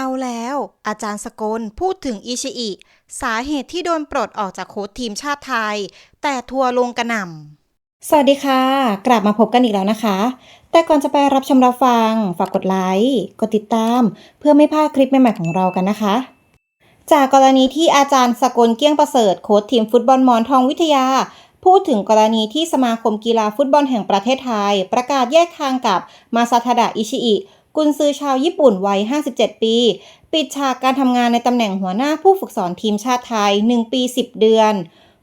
เอาแล้ว อาจารย์สกลพูดถึงอิชิอิ สาเหตุที่โดนปลดออกจากโค้ชทีมชาติไทย แต่ทัวร์ลงกระหน่ำ สวัสดีค่ะ กลับมาพบกันอีกแล้วนะคะ แต่ก่อนจะไปรับชมรับฟัง ฝากกดไลค์ กดติดตาม เพื่อไม่พลาดคลิปใหม่ๆของเรากันนะคะ จากกรณีที่อาจารย์สกลเกี้ยงประเสริฐโค้ชทีมฟุตบอลมอนทองวิทยา พูดถึงกรณีที่สมาคมกีฬาฟุตบอลแห่งประเทศไทย ประกาศแยกทางกับมาซาทาดะอิชิอิ กุนซือชาวญี่ปุ่นวัย 57 ปี ปิดฉากการทำงานในตำแหน่งหัวหน้าผู้ฝึกสอนทีมชาติไทย 1 ปี 10 เดือน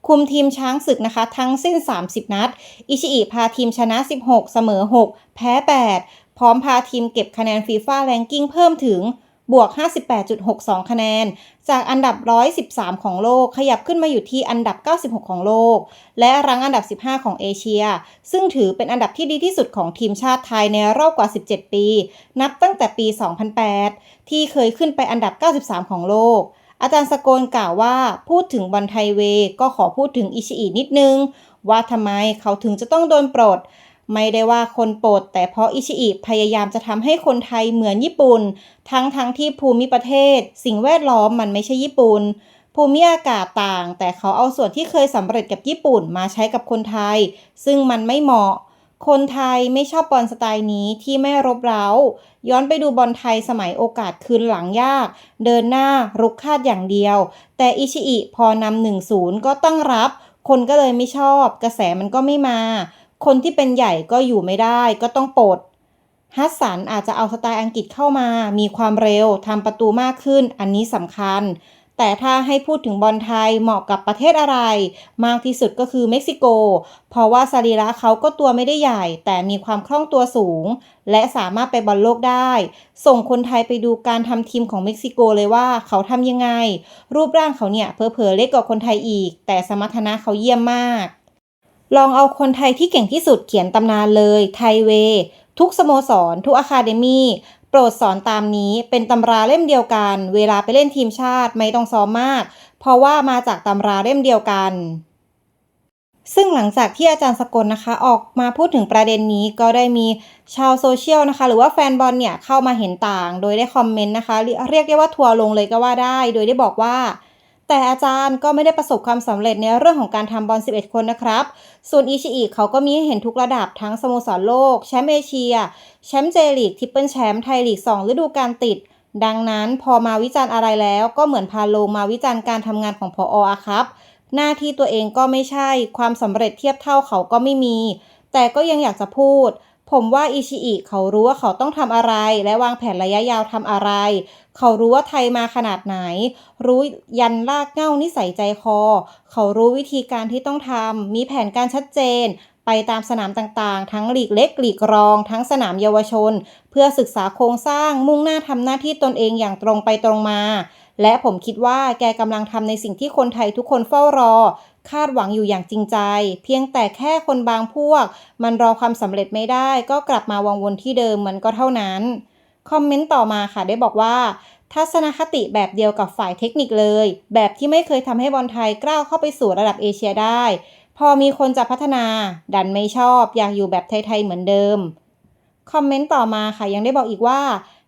คุมทีมช้างศึกนะคะ ทั้งสิ้น 30 นัด อิชิอิพาทีมชนะ 16 เสมอ 6 แพ้ 8 พร้อมพาทีมเก็บคะแนนฟีฟ่าแรงกิ้งเพิ่มถึง บวก 58.62 คะแนน จากอันดับ 113 ของโลก ขยับขึ้นมาอยู่ที่อันดับ 96 ของโลก และรั้งอันดับ 15 ของเอเชีย ซึ่งถือเป็นอันดับที่ดีที่สุดของทีมชาติไทยในรอบกว่า 17 ปี นับตั้งแต่ปี 2008 ที่เคยขึ้นไปอันดับ 93 ของโลกอาจารย์สกลกล่าวว่าพูดถึงบอลไทยเวก็ขอพูดถึงอิชิอินิดนึง ว่าทำไมเขาถึงจะต้องโดนปลด ไม่ได้ว่าคนโปรดแต่เพราะอิชิอิพยายามจะทำให้คนไทยเหมือนญี่ปุ่น ทั้งทั้งที่ภูมิประเทศ สิ่งแวดล้อมมันไม่ใช่ญี่ปุ่นภูมิอากาศต่าง แต่เขาเอาส่วนที่เคยสำเร็จกับญี่ปุ่นมาใช้กับคนไทย ซึ่งมันไม่เหมาะ คนไทยไม่ชอบบอลสไตล์นี้ที่ไม่รบเร้า ย้อนไปดูบอลไทยสมัยโอกาสคืนหลังยาก เดินหน้ารุกคาดอย่างเดียว แต่อิชิอิพอนำหนึ่งศูนย์ก็ตั้งรับ คนก็เลยไม่ชอบ กระแสมันก็ไม่มา คนที่เป็นใหญ่ก็อยู่ไม่ได้ก็ต้องปลดฮัสสันอาจจะเอาสไตล์อังกฤษเข้ามา มีความเร็วทำประตูมากขึ้น อันนี้สำคัญ แต่ถ้าให้พูดถึงบอลไทยเหมาะกับประเทศอะไร มากที่สุดก็คือเม็กซิโก เพราะว่าสรีระเขาก็ตัวไม่ได้ใหญ่ แต่มีความคล่องตัวสูง และสามารถไปบอลโลกได้ ส่งคนไทยไปดูการทำทีมของเม็กซิโกเลยว่าเขาทำยังไง รูปร่างเขาเนี่ยเพอๆเล็กกว่าคนไทยอีก แต่สมรรถนะเขาเยี่ยมมาก ลองเอาคนไทยที่เก่งที่สุดเขียนตำนานเลย ไทยเว ทุกสโมสร ทุกอะคาเดมีโปรดสอนตามนี้เป็นตำราเล่มเดียวกัน เวลาไปเล่นทีมชาติไม่ต้องซ้อมมาก เพราะว่ามาจากตำราเล่มเดียวกันซึ่งหลังจากที่อาจารย์สกลนะคะ ออกมาพูดถึงประเด็นนี้ก็ได้มีชาวโซเชียลนะคะ หรือว่าแฟนบอลเนี่ยเข้ามาเห็นต่าง โดยได้คอมเมนต์นะคะ เรียกได้ว่าทัวร์ลงเลยก็ว่าได้ โดยได้บอกว่า แต่อาจารย์ก็ไม่ได้ประสบความสำเร็จในเรื่องของการทำบอล 11 คนนะครับ ส่วนอิชิอิเขาก็มีให้เห็นทุกระดับทั้งสโมสรโลก แชมป์เอเชีย แชมป์เจลีก ทิปเปิลแชมป์ไทยลีก 2 ฤดูกาลติด ดังนั้นพอมาวิจารณ์อะไรแล้ว ก็เหมือนพาโลงมาวิจารณ์การทำงานของพออะครับ หน้าที่ตัวเองก็ไม่ใช่ ความสำเร็จเทียบเท่าเขาก็ไม่มี แต่ก็ยังอยากจะพูด ผมว่าอิชิอิเขารู้ว่าเขาต้องทำอะไร และวางแผนระยะยาวทำอะไร เขารู้ว่าไทยมาขนาดไหน รู้ยันลากเง้านิสัยใจคอ เขารู้วิธีการที่ต้องทำมีแผนการชัดเจน ไปตามสนามต่างๆ ทั้งหลีกเล็กหลีกรอง ทั้งสนามเยาวชน เพื่อศึกษาโครงสร้างมุ่งหน้าทำหน้าที่ตนเองอย่างตรงไปตรงมา และผมคิดว่าแกกำลังทำในสิ่งที่คนไทยทุกคนเฝ้ารอ คาดหวังอยู่อย่างจริงใจ เพียงแต่แค่คนบางพวก มันรอความสำเร็จไม่ได้ ก็กลับมาวังวนที่เดิมมันก็เท่านั้น คอมเมนต์ต่อมาค่ะได้บอกว่า ทัศนคติแบบเดียวกับฝ่ายเทคนิคเลย แบบที่ไม่เคยทำให้บอลไทยกล้าวเข้าไปสู่ระดับเอเชียได้ พอมีคนจะพัฒนา ดันไม่ชอบ อยากอยู่แบบไทยๆเหมือนเดิมคอมเมนต์ต่อมาค่ะยังได้บอกอีกว่า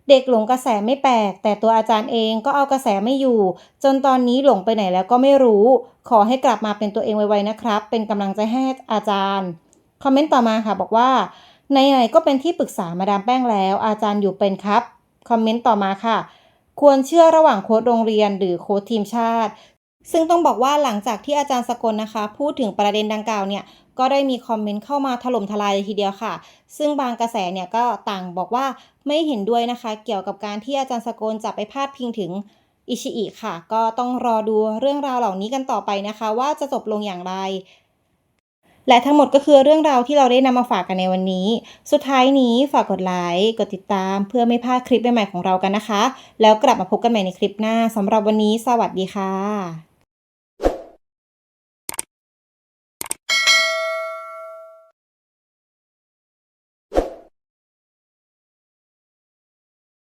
เด็กหลงกระแสไม่แปลก แต่ตัวอาจารย์เองก็เอากระแสไม่อยู่ จนตอนนี้หลงไปไหนแล้วก็ไม่รู้ ขอให้กลับมาเป็นตัวเองไวๆนะครับ เป็นกำลังใจให้อาจารย์ คอมเมนต์ต่อมาค่ะบอกว่าไหนๆก็เป็นที่ปรึกษามาดามแป้งแล้ว อาจารย์อยู่เป็นครับ คอมเมนต์ต่อมาค่ะ ควรเชื่อระหว่างโค้ชโรงเรียนหรือโค้ชทีมชาติซึ่งต้องบอกว่าหลังจากที่อาจารย์สกลนะคะ พูดถึงประเด็นดังกล่าวเนี่ย ก็ได้มีคอมเมนต์เข้ามาถล่มทลายเลยทีเดียวค่ะ ซึ่งบางกระแสเนี่ยก็ต่างบอกว่าไม่เห็นด้วยนะคะ เกี่ยวกับการที่อาจารย์สกลจะไปพาดพิงถึงอิชิอิค่ะ ก็ต้องรอดูเรื่องราวเหล่านี้กันต่อไปนะคะ ว่าจะจบลงอย่างไร และทั้งหมดก็คือเรื่องราวที่เราได้นำมาฝากกันในวันนี้ สุดท้ายนี้ฝากกดไลค์กดติดตามเพื่อไม่พลาดคลิปใหม่ๆของเรากันนะคะ แล้วกลับมาพบกันใหม่ในคลิปหน้าสำหรับวันนี้ สวัสดีค่ะ